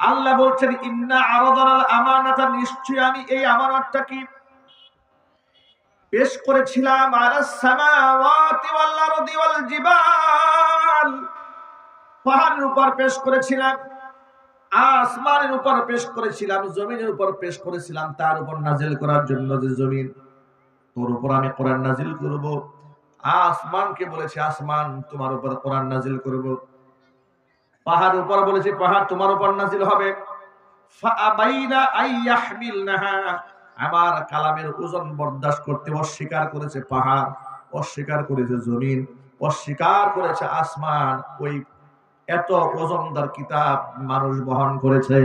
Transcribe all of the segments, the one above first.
আল্লাহ বলছেন, ইন্না আরাদানাল আমানাতা নিশ্চয় আমি এই আমানতটা কি? পেশ করেছিলাম আলাস সামাওয়াতি ওয়াল আরদি ওয়াল জিবাল। পাহাড়ের উপর পেশ করেছিলাম, আসমানের উপর পেশ করেছিলাম, জমিনের উপর পেশ করেছিলাম, তার উপর নাজিল করার জন্য যে জমিন, তোর উপর আমি কোরআন নাজিল করব। আসমানকে বলেছে, আসমান তোমার উপর কোরআন নাজিল করব। পাহাড় উপর বলেছে পাহাড় তোমার উপর নাজিল হবে। আমার কালামের ওজন বরদাস্ত করতে অস্বীকার করেছে পাহাড়, অস্বীকার করেছে জমিন, অস্বীকার করেছে আসমান। ওই এত ওজনদার কিতাব মানুষ বহন করেছে।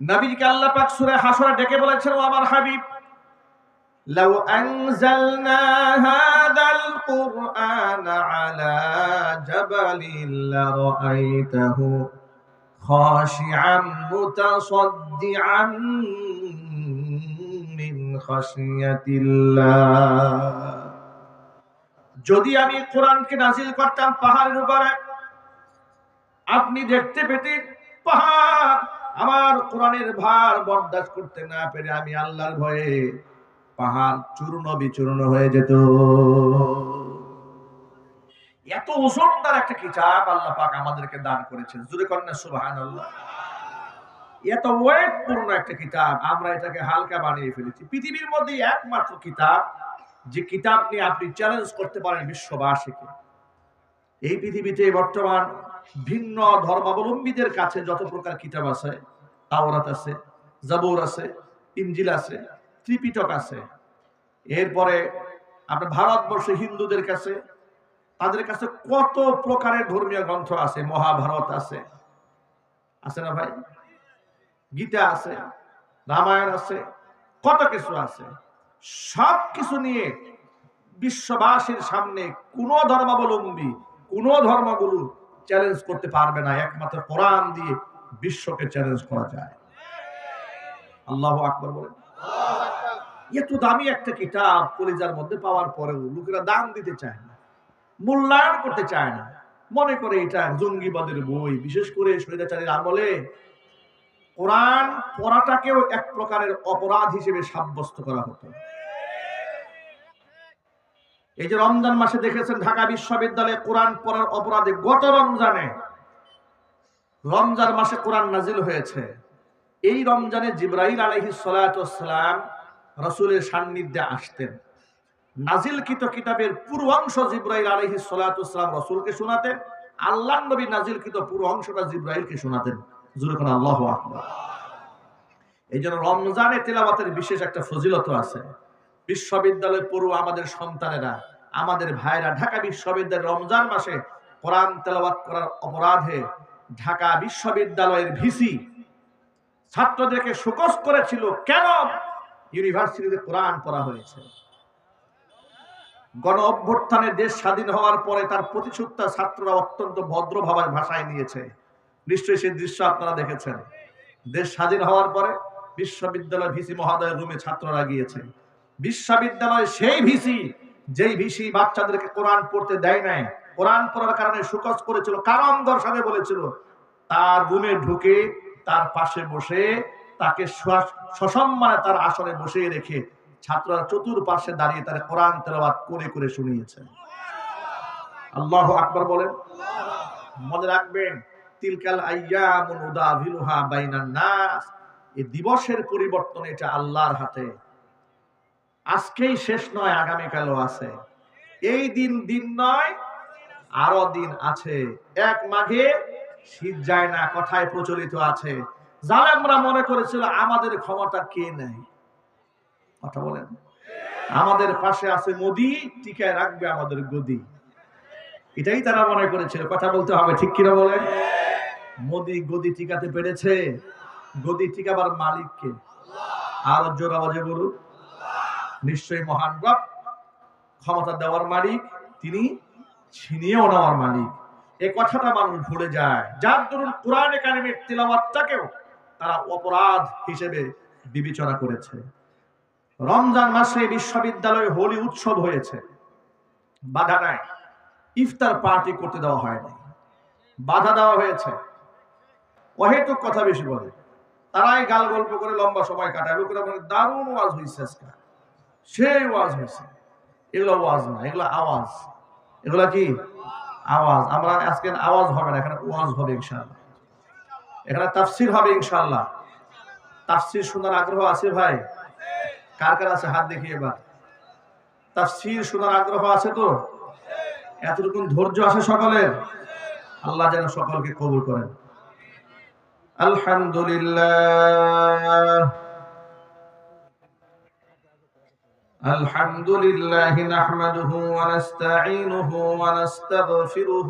নবীকে আল্লাহ পাক সূরা হাসরে ডেকে বলেছেন, ও আমার হাবিব لو أنزلنا هذا القرآن على جبل لرأيته خاشعا متصدعا من خشية الله যদি আমি কোরআনকে নাজিল করতাম পাহাড়ের উপরে আপনি দেখতে পেতেন পাহাড় আমার কোরআনের ভার বরদাস্ত করতে না পেরে আমি আল্লাহর ভয়ে পাহাড় চূর্ণ বিচূর্ণ হয়ে যেত। এত ওজনদার একটা কিতাব আল্লাহ পাক আমাদেরকে দান করেছেন। জুরে কন্যা সুবাহান একটা কিতাব, আমরা এটাকে হালকা বানিয়ে ফেলেছি। পৃথিবীর মধ্যে একমাত্র কিতাব, যে কিতাব নিয়ে আপনি চ্যালেঞ্জ করতে পারেন বিশ্ববাসীকে। এই পৃথিবীতে বর্তমান ভিন্ন ধর্মাবলম্বীদের কাছে যত প্রকার কিতাব আছে, তাওরাত আছে, জাবর আছে ইঞ্জিল আছে ত্রিপিটক আছে। এরপরে আপনার ভারতবর্ষে হিন্দুদের কাছে, তাদের কাছে কত প্রকারের ধর্মীয় গ্রন্থ আছে? মহাভারত আছে। আছে না ভাই? গীতা আছে, রামায়ণ আছে, কত কিছু আছে। সব কিছু নিয়ে বিশ্ববাসীর সামনে কোন ধর্মাবলম্বী, কোন ধর্মগুরু চ্যালেঞ্জ করতে পারবে না। একমাত্র কোরআন দিয়ে বিশ্বকে চ্যালেঞ্জ করা যায়। আল্লাহ আকবর বলেন। এত দামি একটা কিতাব কলিজার মধ্যে পাওয়ার পরেও লোকেরা দাম দিতে চায় না, মূল্যায়ন করতে চায় না। মনে করে এটা জঙ্গিবাদের বই, বিশেষ করে স্বৈরাচারীর আমলে কোরআন পড়াটাকেও এক প্রকারের অপরাধ হিসেবে সাব্যস্ত করা হতো। এই যে রমজান মাসে দেখেছেন ঢাকা বিশ্ববিদ্যালয়ে কোরআন পড়ার অপরাধে গত রমজানে, রমজান মাসে কোরআন নাজিল হয়েছে। এই রমজানে জিব্রাহিল আলহি সালাম রসুলের সান্নিধ্যে আসতেন। নাজিলকৃত কিতাবের পুরো অংশ জিব্রাইল আলহি সালাম রসুলকে শোনাতেন। আল্লাহ নবী নাজিলকৃত পুরো অংশটা জিব্রাইলকে শোনাতেন। জুরুখান আল্লাহ এই জন্য রমজানে তেলাবাতের বিশেষ একটা ফজিলত আছে। বিশ্ববিদ্যালয় পড়ুয়া আমাদের সন্তানেরা, আমাদের ভাইরা ঢাকা বিশ্ববিদ্যালয়ের রমজান মাসে কোরআন তেলাবাত করার অপরাধে ঢাকা বিশ্ববিদ্যালয়ের ভিসি ছাত্রদেরকে শোকস করেছিল। কেন? ইউনিভার্সিটিতে কোরআন পড়া হয়েছে। গণ অভ্যুত্থানে দেশ স্বাধীন হওয়ার পরে তার প্রতিশোধটা ছাত্ররা অত্যন্ত ভদ্রভাবে ভাষায় নিয়েছে। নিশ্চয়ই সেই দৃশ্য আপনারা দেখেছেন। দেশ স্বাধীন হওয়ার পরে বিশ্ববিদ্যালয় ভিসি মহোদয়ের রুমে ছাত্ররা গিয়েছে। বিশ্ববিদ্যালয় সেই ভিসি, যেই ভিসি বাচ্চাদেরকে কোরআন পড়তে দেয় নাই, কোরআন পড়ার কারণে সুকস করেছিল কারণ দর্শনে বলেছিল, তার রুমে ঢুকে তার পাশে বসে তাকে সসম্মানে তার আসনে বসে রেখে ছাত্ররা চতুর্পাশে দাঁড়িয়ে তার কোরআন তেলাওয়াত করে করে শুনিয়েছে। আল্লাহ আকবর বলেন, মনে রাখবেন, তিলকাল দিবসের পরিবর্তন আল্লাহর হাতে। আজকেই শেষ নয়, আগামীকালও আছে। এই দিন দিন নয়, আরও দিন আছে। এক মাঘে যায় না, কথায় প্রচলিত আছে। জালেমরা মনে করেছিল, আমাদের ক্ষমতা কে নেয়? কথা বলেন। আমাদের পাশে আছে মোদি, টিকায় রাখবে আমাদের গদি। এটাই তারা মনে করেছিল। কথা বলতে হবে, ঠিক কিনা বলেন? মোদি গদি টিকাতে পেরেছে। গদি টিকাবার মালিককে আর জোর আওয়াজে বলুন। নিশ্চয়ই মহান রব, ক্ষমতা দেওয়ার মালিক, তিনি ছিনিয়েও নেওয়ার মালিক। এ কথাটা মানুষ ভুলে যায়। যার দরুন কোরআনে কারিমের তিলাওয়াতটাকেও তারা অপরাধ হিসেবে বিবেচনা করেছে। রমজান মাসে বিশ্ববিদ্যালয়ে হোলি উৎসব হয়েছে। বাধা নাই। ইফতার পার্টি করতে দেওয়া হয় নাই। বাধা দেওয়া হয়েছে। অহেতুক কথা বেশি বলে। তারাই গাল গল্প করে লম্বা সময় কাটায়। লোকেরা বলে, দারুণ ওয়াজ হয়েছে আজকে। সেই ওয়াজ হয়েছে এগুলো ওয়াজ না, এগুলো আওয়াজ। এগুলা কি? আওয়াজ। আমরা আজকে আওয়াজ হবে না, এখানে ওয়াজ হবে ইনশাআল্লাহ। এখানে তাফসির হবে ইনশাআল্লাহ তাফসির শোনার আগ্রহ আছে ভাই কার কার আছে হাত দেখি এবার তাফসির শোনার আগ্রহ আছে তো এতটুকু ধৈর্য আছে সকলের আল্লাহ যেন সকলকে কবুল করেন আলহামদুলিল্লাহ الحمد لله نحمده ونستعينه ونستغفره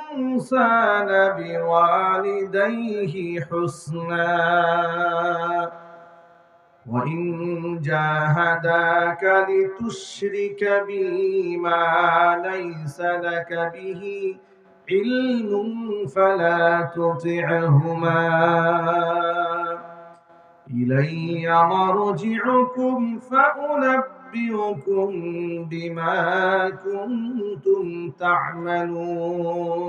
بوالديه حسنا. وإن جاهداك لتشرك بي ما ليس لك به علم فلا تطعهما. إلي مرجعكم فأنبئكم بما كنتم تعملون.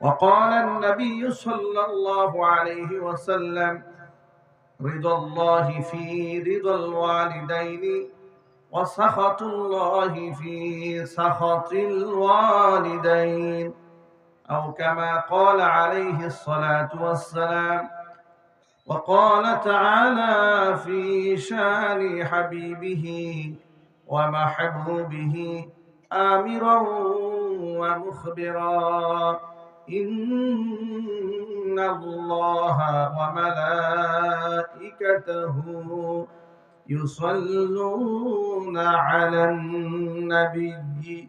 وقال النبي صلى الله عليه وسلم رضا الله في رضا الوالدين وسخط الله في سخط الوالدين. أو كما قال عليه الصلاة والسلام وقال تعالى في شان حبيبه ومحبوبه آمرا ومخبرا. إن الله وملائكته يصلون على النبي.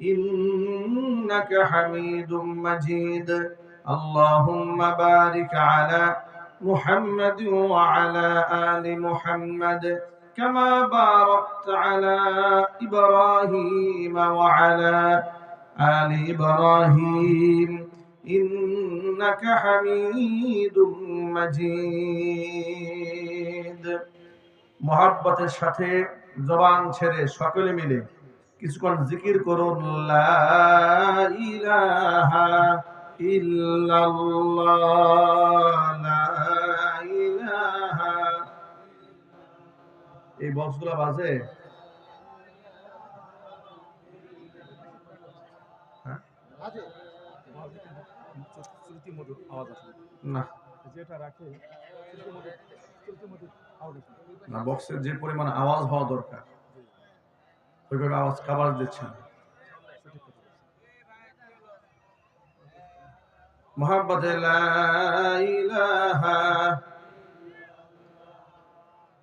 إنك حميد مجيد اللهم بارك على محمد وعلى آل محمد كما باركت على إبراهيم وعلى آل إبراهيم إنك حميد مجيد মোহাব্বতের সাথে জবান ছেড়ে সকলে মিলে কিছুক্ষণ জিকির করুন ইলাহা এই বক্সগুলো বাজে হ্যাঁ? না বক্সের যে পরিমাণ আওয়াজ হওয়া দরকার। ওইভাবে আওয়াজ কাবার দিচ্ছে না সঠিক কথা বলছেন। মোহাম্মদ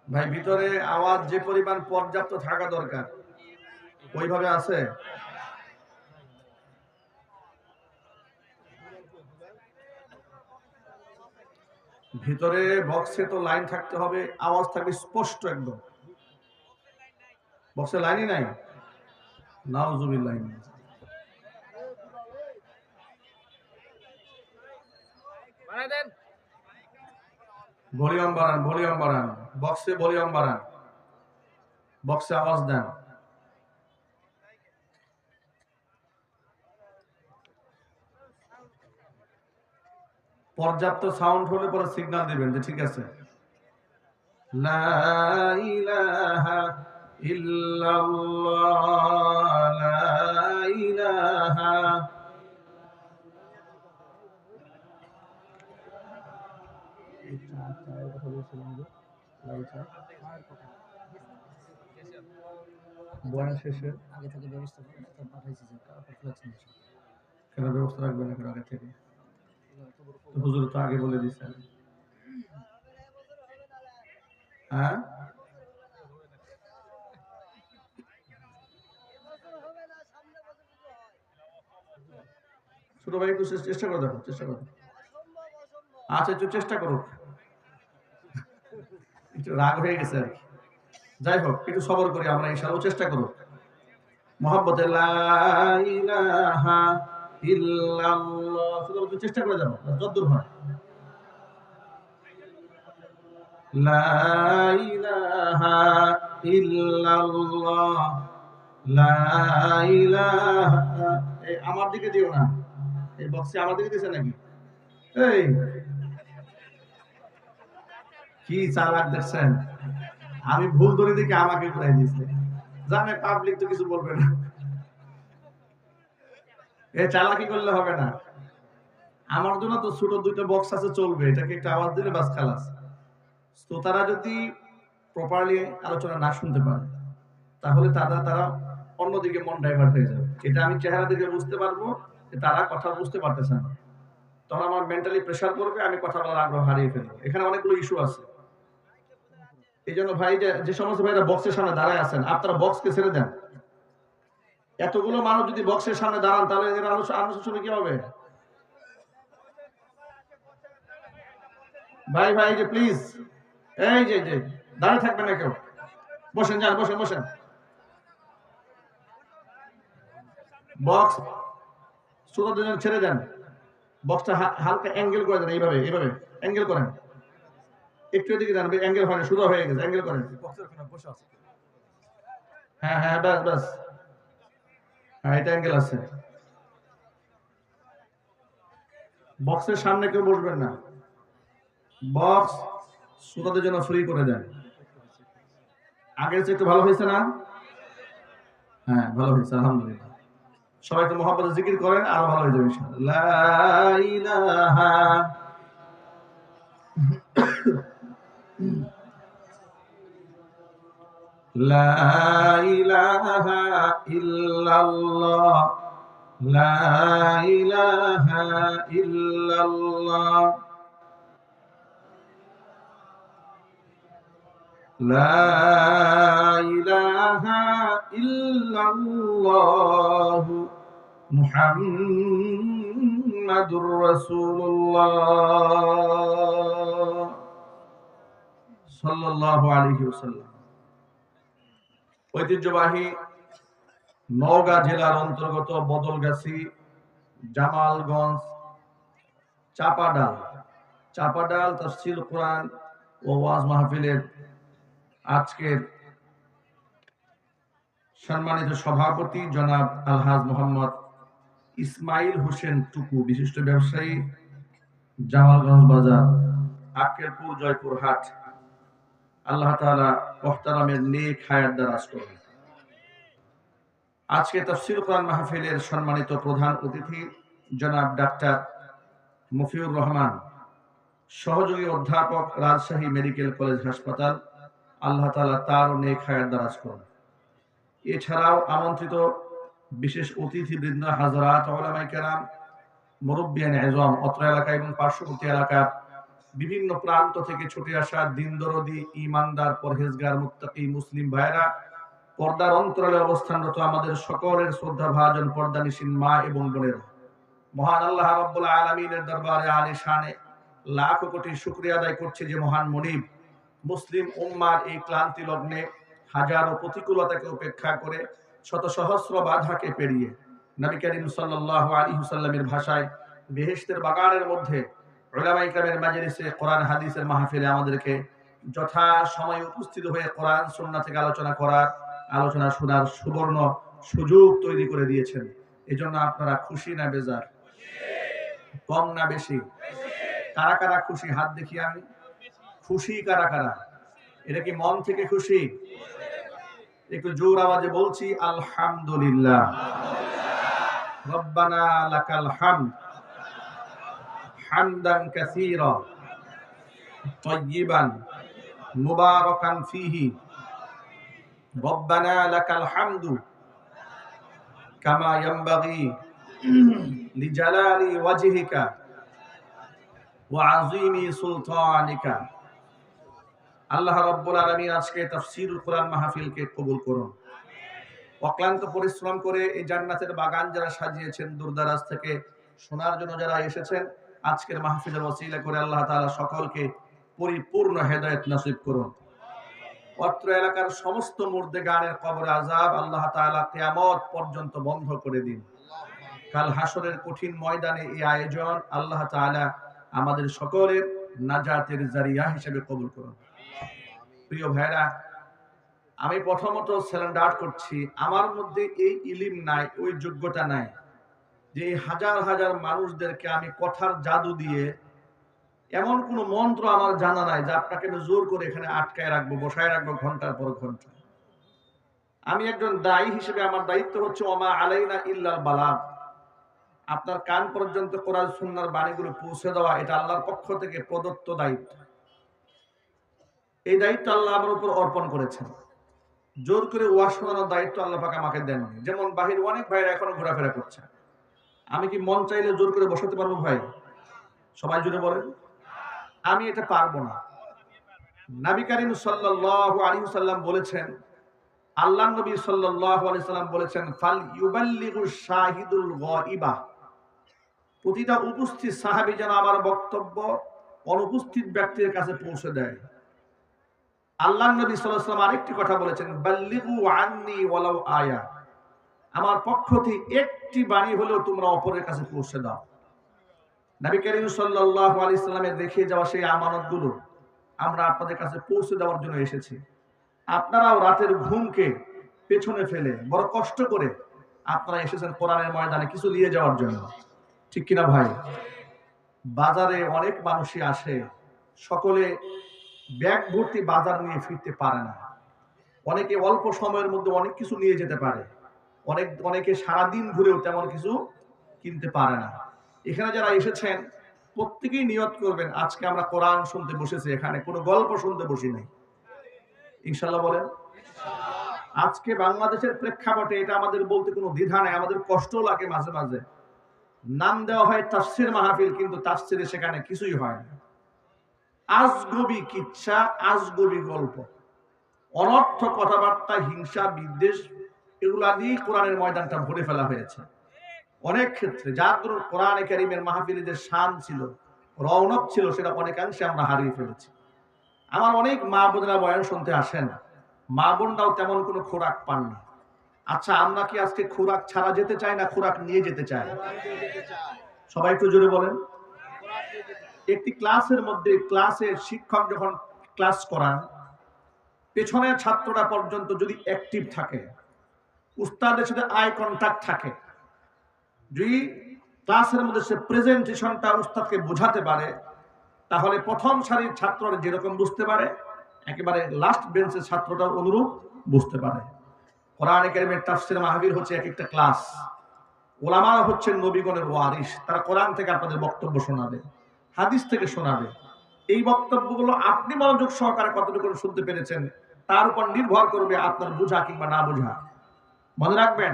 ভাই, ভিতরে আওয়াজ যে পরিমাণ পর্যাপ্ত থাকা দরকার, ওইভাবে আছে? ভিতরে বক্সে তো লাইন থাকতে হবে, আওয়াজ থাকবে স্পষ্ট একদম। বক্সে লাইনই নাই? লাইন ভলিউম বাড়ান ভলিউম বাড়ান। বক্সে ভলিউম বাড়ান। বক্সে আওয়াজ দেন। পর্যাপ্ত সাউন্ড হলে পরে সিগন্যাল দিবেন যে ঠিক আছে। লা ইলাহা ইল্লাল্লাহ লা ইলাহা বয়ান শেষে আগে থেকে ব্যবস্থা করে পাঠাইছি ব্যবস্থা রাখবেন আগে থেকে হুজুর তো আগে বলে দিচ্ছেন হ্যাঁ ছোট ভাই একটু চেষ্টা- করে দেখো চেষ্টা করো আচ্ছা একটু চেষ্টা করো একটু রাগ হয়ে গেছে আর কি। যাই হোক, একটু সবর করি আমরা ইনশাআল্লাহ চেষ্টা করো মোহাম্মদ চেষ্টা করে যাব যদ্দূর হয়। লা ইলাহা ইল্লাল্লাহ। লা ইলাহা আমার দিকে দিও না। নাকি? এই। কি চালাক দেখছেন? আমি ভুল ধরে দেখে আমাকে ঘুরাই দিয়েছে। জানে পাবলিক তো কিছু বলবে না। এ চালাকি করলে হবে না। আমার জন্য তো ছোট দুইটা বক্স আছে, চলবে। এটাকে একটা আওয়াজ দিলে বাস খালাস। তো তারা যদি প্রপারলি আলোচনা না শুনতে পারে, তাহলে তারা তারা অন্যদিকে মন ডাইভার্ট হয়ে যাবে। এটা আমি চেহারা দেখে বুঝতে পারব। তারা কথা বুঝতে পারতেছে না। তখন আমার মেন্টালি প্রেশার করবে আমি কথা বলার আগ্রহ হারিয়ে ফেলব। এখানে অনেকগুলো ইস্যু আছে। এই জন্য ভাই যে সমস্ত ভাইরা বক্সের সামনে দাঁড়ায় আছেন, আপনারা বক্সকে ছেড়ে দেন। এতগুলো মানুষ যদি বক্সের সামনে দাঁড়ান, তাহলে এদের আলোচনা শুনে কি হবে? ভাই ভাই যে প্লিজ এই যে যে, দাঁড়িয়ে থাকবেন না কেউ। বসেন, যান, বসেন বসেন। বক্স শ্রোতা দুজন ছেড়ে দেন। বক্সটা হালকা অ্যাঙ্গেল করে দেন এইভাবে এইভাবে অ্যাঙ্গেল করেন। একটু এদিকে দেন অ্যাঙ্গেল হয় না সুদা হয়ে গেছে অ্যাঙ্গেল করেন। হ্যাঁ হ্যাঁ ব্যাস ব্যাস। হ্যাঁ এটা অ্যাঙ্গেল আছে। বক্সের সামনে কেউ বসবেন না। বক্স শ্রোতাদের জন্য ফ্রি করে দেন। আগের চেয়ে একটু ভালো হয়েছে না? হ্যাঁ ভালো হয়েছে আলহামদুলিল্লাহ। সবাই তো মহাপদ জিকির করেন, আরও ভালো হয়ে যাবে লা ইল্লাল্লাহ। লা ইলাহা ইল্লাল্লাহ। লা ইলাহা মুহাম্মাদুর রাসূলুল্লাহ ঐতিহ্যবাহী নওগাঁ জেলার অন্তর্গত বদলগাছি, জামালগঞ্জ, চাপাডাল। চাপাডাল তফসিল কোরআন ও ওয়াজ মাহফিলের আজকের সম্মানিত সভাপতি জনাব আলহাজ মোহাম্মদ ইসমাইল হোসেন টুকু, বিশিষ্ট ব্যবসায়ী, জামালগঞ্জ বাজার, আক্কেলপুর জয়পুর হাট আল্লাহ তাআলা মোহতারামের নেক হায়াত দারাজ করুন। আজকে তফসিল কোরআন মাহফিলের সম্মানিত প্রধান অতিথি জনাব ডাক্তার মফিউর রহমান, সহযোগী অধ্যাপক রাজশাহী মেডিকেল কলেজ হাসপাতাল, আল্লাহ তাআলা তার নেক হায়াত দারাজ করুন। এছাড়াও আমন্ত্রিত বিশেষ অতিথিবৃন্দ, হাজরাত ওলামাই কেরাম, মুরব্বিয়ান এজম, অত্র এলাকা এবং পার্শ্ববর্তী এলাকার বিভিন্ন প্রান্ত থেকে ছুটে আসা দিনদরদি ইমানদার পরহেজগার, মুত্তাকি, মুসলিম ভাইরা পর্দার অন্তরালে অবস্থানরত আমাদের সকলের শ্রদ্ধা, ভাজন, পর্দানিসীন মা এবং বোনেরা। মহান আল্লাহ রাব্বুল আলামিনের দরবারে আলী শানে লাখ কোটি শুকরিয়া আদায় করছে যে মহান মনিব, মুসলিম উম্মার এই ক্লান্তি লগ্নে হাজারো প্রতিকূলতাকে উপেক্ষা করে শত সহস্র বাধাকে পেরিয়ে নবী করিম সাল্লাল্লাহু আলাইহি সাল্লামের ভাষায় বেহেশতের বাগানের মধ্যে উলামায়ে ইকরামের মাজলিসে কোরআন, হাদিসের মাহফিলে আমাদেরকে যথা সময়ে উপস্থিত হয়ে কোরআন, সুন্নাহ থেকে আলোচনা করার, আলোচনা শোনার সুবর্ণ সুযোগ তৈরি করে দিয়েছেন। এজন্য আপনারা খুশি না বেজার? কম না বেশি? কারা কারা খুশি? হাত দেখি আমি। খুশি কারা কারা? এটা কি মন থেকে খুশি? একটু জোর আওয়াজে বলছি আলহামদুলিল্লাহ রব্বানা লাকাল হামদ হামদান কাসীরা طيبا মুবারাকান ফিহি ربنا لك الحمد كما ينبغي لجلال وجهك وعظيم سلطانك আল্লাহ রব্বুল আলামিন আজকে তাফসীরুল কোরআন মাহফিলকে কবুল করুন। অক্লান্ত পরিশ্রম করে এই জান্নাতের বাগান যারা সাজিয়েছেন, দূরদারাজ থেকে শোনার জন্য যারা এসেছেন, আজকের মাহফিলের ওসিলা করে আল্লাহ তাআলা সকলকে পরিপূর্ণ হেদায়েত নসিব করুন। অত্র এলাকার সমস্ত মুর্দে গানের কবর আজাব আল্লাহ তাআলা কিয়ামত পর্যন্ত বন্ধ করে দিন। কাল হাসরের কঠিন ময়দানে এই আয়োজন আল্লাহ তাআলা আমাদের সকলের নাজাতের জারিয়া হিসেবে কবুল করুন। প্রিয় ভাইরা, আমি প্রথমত স্যালেন্ডার করছি। আমার মধ্যে এই ইলিম নাই, ওই যোগ্যতা নাই। যে হাজার হাজার মানুষদেরকে আমি কথার জাদু দিয়ে এমন কোন মন্ত্র আমার জানা নাই যে আপনাকে আমি জোর করে এখানে আটকায় রাখব, বসায় রাখব ঘণ্টার পর ঘণ্টা। আমি একজন দায়ী হিসেবে আমার দায়িত্ব হচ্ছে, ওমা আলাইনা ইল্লাল বালাগ। আপনার কান পর্যন্ত কোরআন সুন্নার বাণীগুলো পৌঁছে দেওয়া, এটা আল্লাহর পক্ষ থেকে প্রদত্ত দায়িত্ব। এই দায়িত্ব আল্লাহ আমার উপর অর্পণ করেছেন। জোর করে ওয়াজ শোনানোর দায়িত্ব আল্লাহ পাক আমাকে দেননি। যেমন বাহির অনেক ভাইরা এখনও ঘোরাফেরা করছে। আমি কি মন চাইলে জোর করে বসাতে পারব ভাই? সবাই জুড়ে বলেন। আমি এটা পারব না। নবী করিম সাল্লাল্লাহু আলাইহি সাল্লাম বলেছেন, আল্লাহ নবী সাল্লাল্লাহু আলাইহি সাল্লাম বলেছেন, ফাল ইউবাল্লিগু শাহিদুল গায়বা। প্রতিটা উপস্থিত সাহাবী যেন আমার বক্তব্য অনুপস্থিত ব্যক্তির কাছে পৌঁছে দেয়। আল্লাহ নবী সাল্লাম আরেকটি কথা বলেছেন আয়া। আমার পক্ষ থেকে একটি বাণী হলেও তোমরা অপরের কাছে পৌঁছে দাও। নবী করিম সাল্লাল্লাহু আলাইহি সাল্লামের দেখিয়ে যাওয়া সেই আমানতগুলো আমরা আপনাদের কাছে পৌঁছে দেওয়ার জন্য এসেছি। আপনারাও রাতের ঘুমকে পেছনে ফেলে বড় কষ্ট করে আপনারা এসেছেন কোরআনের ময়দানে কিছু নিয়ে যাওয়ার জন্য। ঠিক কিনা ভাই? বাজারে অনেক মানুষই আসে, সকলে ব্যাগ ভর্তি বাজার নিয়ে ফিরতে পারে না। অনেকে অল্প সময়ের মধ্যে অনেক কিছু নিয়ে যেতে পারে। অনেক, অনেকে সারাদিন ঘুরেও তেমন কিছু কিনতে পারে না। এখানে যারা এসেছেন, প্রত্যেকেই নিয়ত করবেন, আজকে আমরা কোরআন শুনতে বসেছি এখানে, কোনো গল্প শুনতে বসি নাই। ইনশাল্লাহ বলেন, আজকে বাংলাদেশের প্রেক্ষাপটে এটা আমাদের বলতে কোনো দ্বিধা নাই, আমাদের কষ্ট লাগে মাঝে মাঝে। নাম দেওয়া হয় তাফসির মাহফিল, কিন্তু তাফসিরে সেখানে কিছুই হয় না। আজগবি কিচ্ছা, আজগবি গল্প। অনর্থ কথাবার্তা, হিংসা, বিদ্বেষ, এগুলা দিয়ে কোরআনের ময়দানটা ভরে ফেলা হয়েছে। অনেক ক্ষেত্রে যার দরুন কোরআনে কারিমের মাহফিলিদের শান ছিল রৌনক ছিল, সেটা অনেকাংশে আমরা হারিয়ে ফেলেছি। আমার অনেক মা বোনেরা বয়ান শুনতে আসেন মা বোনরাও তেমন কোনো খোরাক পান না আচ্ছা আমরা কি আজকে খোরাক ছাড়া যেতে চাই না খোরাক নিয়ে যেতে চাই? সবাই একটু জোরে বলেন। একটি ক্লাসের মধ্যে ক্লাসের শিক্ষক যখন ক্লাস করান পেছনের ছাত্রটা পর্যন্ত যদি অ্যাক্টিভ থাকে, উস্তাদের সাথে আই কন্ট্যাক্ট থাকে, যদি ক্লাসের মধ্যে সে প্রেজেন্টেশনটা উস্তাদকে বোঝাতে পারে, তাহলে প্রথম সারির ছাত্ররা যেরকম বুঝতে পারে, একেবারে লাস্ট বেঞ্চের ছাত্রটা অনুরূপ বুঝতে পারে। কোরআন কারিমের তাফসির মাহফিল হচ্ছে এক একটা ক্লাস ওলামারা হচ্ছেন নবীগণের ওয়ারিস তারা কোরআন থেকে আপনাদের বক্তব্য শোনাবে। হাদিস থেকে শোনাবে। এই বক্তব্যগুলো আপনি মনোযোগ সহকারে কতটুকু শুনতে পেরেছেন, তার উপর নির্ভর করবে আপনার বোঝা কিংবা না বোঝা। মনে রাখবেন,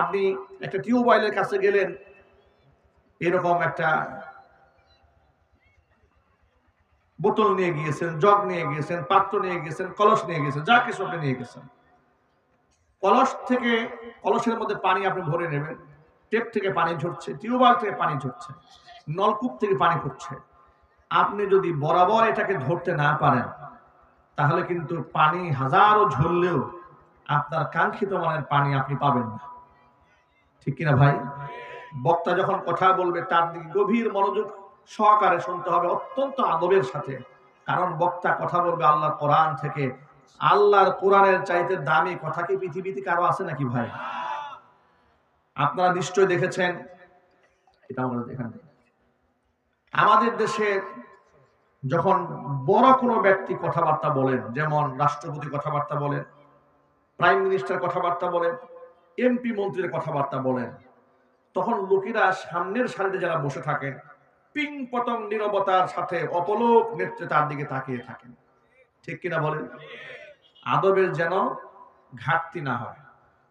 আপনি একটা টিউবওয়েলের কাছে গেলেন, এরকম একটা বোতল নিয়ে গিয়েছেন, জগ নিয়ে গিয়েছেন, পাত্র নিয়ে গিয়েছেন, কলস নিয়ে গিয়েছেন, যা কিছু আপনি নিয়ে গেছেন। কলস থেকে, কলসের মধ্যে পানি আপনি ভরে নেবেন, টেপ থেকে পানি ঝরছে টিউবওয়েল থেকে পানি ঝরছে। নলকূপ থেকে পানি পড়ছে আপনি যদি বরাবর এটাকে ধরতে না পারেন, তাহলে কিন্তু পানি হাজারো ঝরলেও আপনার কাঙ্ক্ষিত মানের পানি আপনি পাবেন না। ঠিক কিনা ভাই? বক্তা যখন কথা বলবে, তার দিকে গভীর মনোযোগ সহকারে শুনতে হবে, অত্যন্ত আদবের সাথে। কারণ বক্তা কথা বলবে আল্লাহর কোরআন থেকে। আল্লাহর কোরআনের চাইতে দামি কথা কি পৃথিবীতে কারও আছে নাকি ভাই? আপনারা নিশ্চয় দেখেছেন, এটা আমরা এখানে। আমাদের দেশে যখন বড় কোনো ব্যক্তি কথাবার্তা বলেন, যেমন রাষ্ট্রপতি কথাবার্তা বলেন, প্রাইম মিনিস্টার কথাবার্তা বলেন, এমপি মন্ত্রীর কথাবার্তা বলেন, তখন লোকেরা সামনের সারিতে যারা বসে থাকেন, পিং পতং নিরবতার সাথে অপলোক নেত্রে তার দিকে তাকিয়ে থাকেন। ঠিক কিনা বলেন? আদবের যেন ঘাটতি না হয়।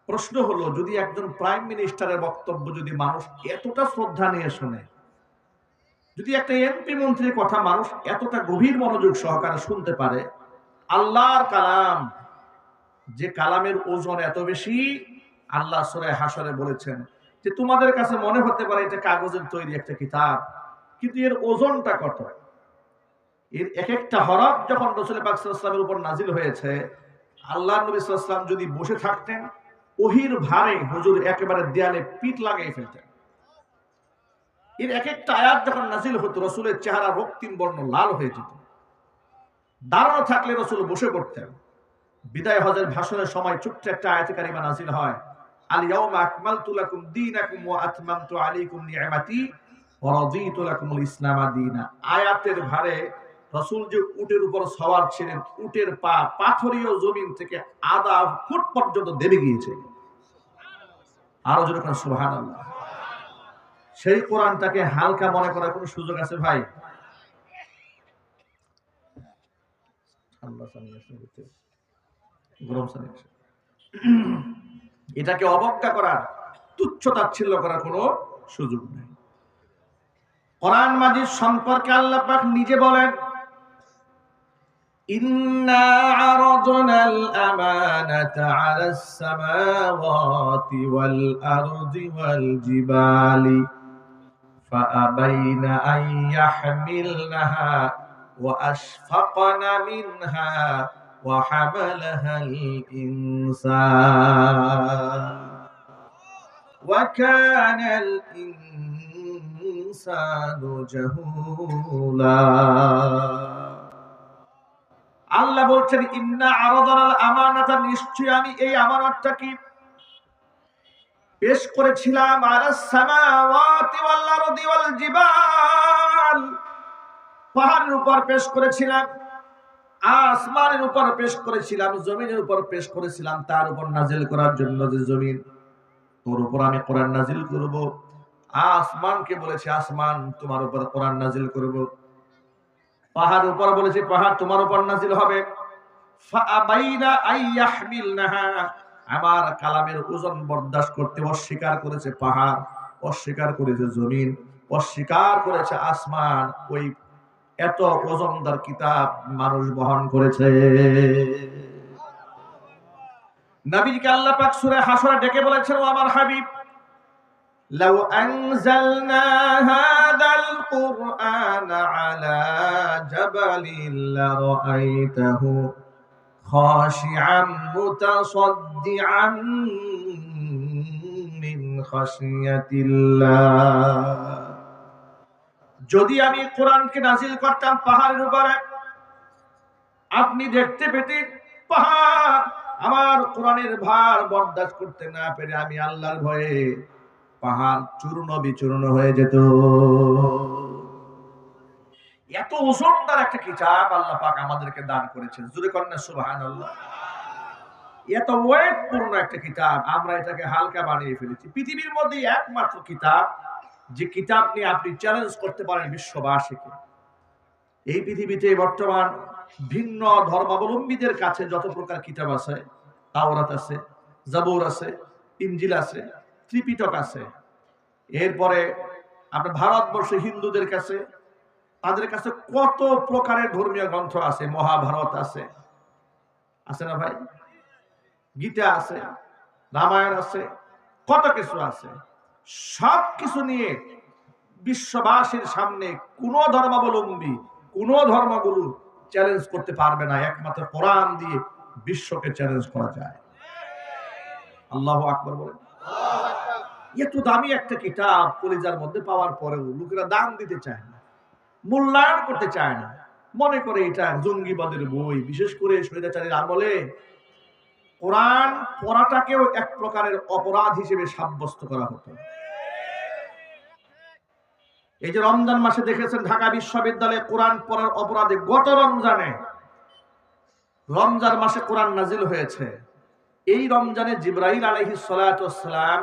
প্রশ্ন হলো, যদি একজন প্রাইম মিনিস্টারের বক্তব্য যদি মানুষ এতটা শ্রদ্ধা নিয়ে শোনে যদি একটা এমপি মন্ত্রীর কথা মানুষ এতটা গভীর মনোযোগ সহকারে শুনতে পারে, আল্লাহর কালাম, যে কালামের ওজন এত বেশি, আল্লাহ সরে হাসরে বলেছেন যে তোমাদের কাছে মনে হতে পারে এটা কাগজের তৈরি একটা কিতাব, কিন্তু এর ওজনটা কত? এর এক একটা হরফ যখন রসুল পাকসালামের উপর নাজিল হয়েছে আল্লাহ নবী সাল্লাম যদি বসে থাকতেন ওহির ভারে হুজুর একেবারে দেয়ালে পিঠ লাগিয়ে ফেলতেন। এর এক একটা আয়াত যখন নাজিল হতো, রসুলের চেহারা রক্তিম বর্ণ লাল হয়ে যেত। দাঁড়ানো থাকলে রসুল বসে পড়তেন। বিদায় হজের ভাষণের সময় ছোট্ট একটা আয়াত কারিমা নাজিল হয় আল ইয়াউমা আকমালতু লাকুম ইসলামা আয়াতের ভারে রসুল যে উটের উপর সওয়ার ছিলেন, উটের পা পাথরীয় জমিন থেকে আধা ফুট পর্যন্ত দেবে গিয়েছে। আরও যেরকম সেই কোরআনটাকে হালকা মনে করার কোনো সুযোগ আছে ভাই ঠান্ডা পানি আসে ভিতরে। গরম পানি আসে। এটাকে অবজ্ঞা করার তুচ্ছ তাচ্ছিল্য করার কোনো সুযোগ নেই কোরআন মাজিদ সম্পর্কে আল্লাহ পাক নিজে বলেন إنا عرضنا الأمانة على السماوات والأرض والجبال فأبين أن يحملنها وأشفقن منها وحملها الإنسان وكان الإنسان جهولا আল্লাহ বলছেন ইন্না আরাদানাল আমানাতা নিশ্চয় আমি এই আমানতটা কি পেশ করেছিলাম জিবাল। পাহাড়ের উপর পেশ করেছিলাম, আসমানের উপর পেশ করেছিলাম, জমিনের উপর পেশ করেছিলাম, তার উপর নাজিল করার জন্য যে জমিন, তোর উপর আমি কোরআন নাজিল করব। আসমানকে বলেছে, আসমান তোমার উপর কোরআন নাজিল করব। পাহাড় উপর বলেছে, পাহাড় তোমার উপর নাজিল হবে। আমার কালামের ওজন বরদাস্ত করতে অস্বীকার করেছে পাহাড়, অস্বীকার করেছে জমিন, অস্বীকার করেছে আসমান। ওই এত ওজনদার কিতাব মানুষ বহন করেছে। নবীকে আল্লাহ ডেকে বলেছেন, ও আমার হাবিব خاشعا متصدعا من خشية الله যদি আমি কোরআনকে নাজিল করতাম পাহাড়ের উপরে আপনি দেখতে পেতেন পাহাড় আমার কোরআনের ভার বরদাস্ত করতে না পেরে আমি আল্লাহর ভয়ে পাহাড় চূর্ণ বিচূর্ণ হয়ে যেত এত ওজনদার একটা কিতাব আল্লাহ পাক আমাদেরকে দান করেছেন। জুড়ে করেন না, সুবহানাল্লাহ। এত ওয়েটপূর্ণ একটা কিতাব, আমরা এটাকে হালকা বানিয়ে ফেলেছি। পৃথিবীর মধ্যে একমাত্র কিতাব, যে কিতাব নিয়ে আপনি চ্যালেঞ্জ করতে পারেন বিশ্ববাসীকে। এই পৃথিবীতে বর্তমান ভিন্ন ধর্মাবলম্বীদের কাছে যত প্রকার কিতাব আছে, তাওরাত আছে, জাবুর আছে ইঞ্জিল আছে, ত্রিপিটক আছে। এরপরে আপনার ভারতবর্ষে হিন্দুদের কাছে তাদের কাছে কত প্রকারের ধর্মীয় গ্রন্থ আছে, মহাভারত আছে। আছে না ভাই? গীতা আছে, রামায়ণ আছে, কত কিছু আছে। সব কিছু নিয়ে বিশ্ববাসীর সামনে কোন ধর্মাবলম্বী, কোন ধর্মগুরু চ্যালেঞ্জ করতে পারবে না, একমাত্র কোরআন দিয়ে বিশ্বকে চ্যালেঞ্জ করা যায়। আল্লাহ আকবর বলেন। এত দামি একটা কিতাব কলিজার মধ্যে পাওয়ার পরেও লোকেরা দান দিতে চায় না। মূল্যায়ন করতে চায় না। মনে করে এটা জঙ্গিবাদের বই, বিশেষ করে স্বৈরাচারীর আমলে কোরআন পড়াটাকেও এক প্রকারের অপরাধ হিসেবে সাব্যস্ত করা হতো। এই যে রমজান মাসে দেখেছেন ঢাকা বিশ্ববিদ্যালয়ে কোরআন পড়ার অপরাধে গত রমজানে, রমজান মাসে কোরআন নাজিল হয়েছে। এই রমজানে জিব্রাহিল আলহি সালাম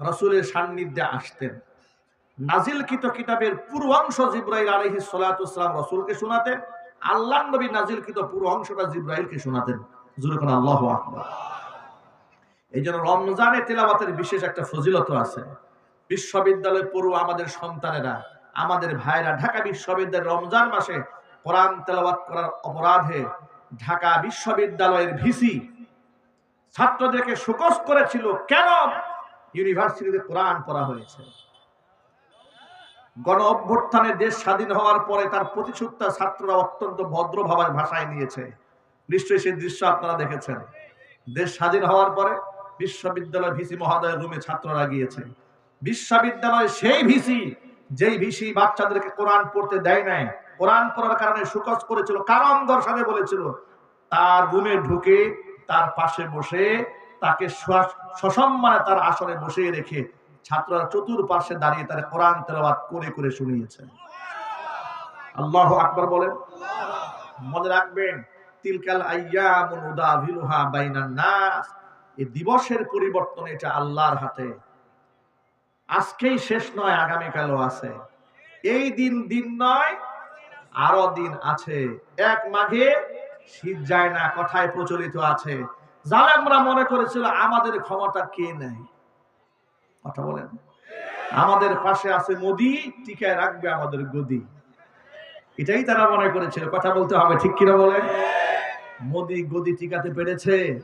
রসুলের সান্নিধ্যে আসতেন। নাজিলকৃত কিতাবের পুরো অংশ জিব্রাইল আলহি সালাম রসুলকে শোনাতেন। আল্লাহ নবী নাজিলকৃত পুরো অংশটা জিব্রাইলকে শোনাতেন। জুরুন আল্লাহ এই জন্য রমজানে তেলাওয়াতের বিশেষ একটা ফজিলত আছে। বিশ্ববিদ্যালয়ে পড়ুয়া আমাদের সন্তানেরা, আমাদের ভাইরা ঢাকা বিশ্ববিদ্যালয়ের রমজান মাসে কোরআন তেলাওয়াত করার অপরাধে ঢাকা বিশ্ববিদ্যালয়ের ভিসি ছাত্রদেরকে শোকস করেছিল, কেন? ইউনিভার্সিটিতে কোরআন পড়া হয়েছে। গণ অভ্যুত্থানে দেশ স্বাধীন হওয়ার পরে তার প্রতিশোধটা ছাত্ররা অত্যন্ত ভদ্রভাবে ভাষায় নিয়েছে। নিশ্চয়ই সেই দৃশ্য আপনারা দেখেছেন। দেশ স্বাধীন হওয়ার পরে বিশ্ববিদ্যালয় ভিসি মহোদয়ের রুমে ছাত্ররা গিয়েছে। বিশ্ববিদ্যালয় সেই ভিসি, যেই ভিসি বাচ্চাদেরকে কোরআন পড়তে দেয় নাই। কোরআন পড়ার কারণে সুকস করেছিল, কারণ দর্শানে বলেছিল, তার রুমে ঢুকে তার পাশে বসে তাকে সসম্মানে তার আসনে বসিয়ে রেখে ছাত্ররা চতুর্পাশে দাঁড়িয়ে তার কোরআন তেলাওয়াত করে করে শুনিয়েছে। আল্লাহ আকবার বলেন, মনে রাখবেন, তিলকাল নাস এই দিবসের পরিবর্তন এটা আল্লাহর হাতে। আজকেই শেষ নয়, আগামীকালও আছে। এই দিন দিন নয়, আরও দিন আছে। এক মাঘে শীত যায় না, কথায় প্রচলিত আছে। যারা আমরা মনে করেছিল আমাদের ক্ষমতা কে নেয়? কথা বলেন। আমাদের পাশে আছে মোদি, টিকায় রাখবে আমাদের গদি। এটাই তারা মনে করেছিল। কথা বলতে হবে, ঠিক কিনা বলেন? মোদি গদি টিকাতে পেরেছে।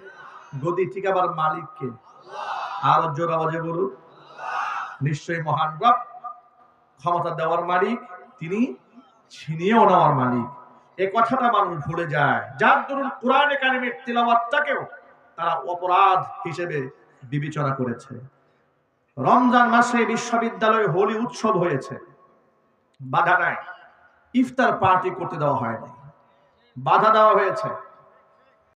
গদি টিকাবার মালিককে। আরও জোর আওয়াজে বলুন। নিশ্চয়ই মহান রব ক্ষমতা দেওয়ার মালিক। তিনি ছিনিয়েও নেওয়ার মালিক। এই কথাটা মানুষ ভুলে যায়। যার দরুন কোরআন একাডেমির তিলাওয়াতটাকেও তারা অপরাধ হিসেবে বিবেচনা করেছে। রমজান মাসে বিশ্ববিদ্যালয়ে হোলি উৎসব হয়েছে। বাধা নাই। ইফতার পার্টি করতে দেওয়া হয়নি। বাধা দেওয়া হয়েছে।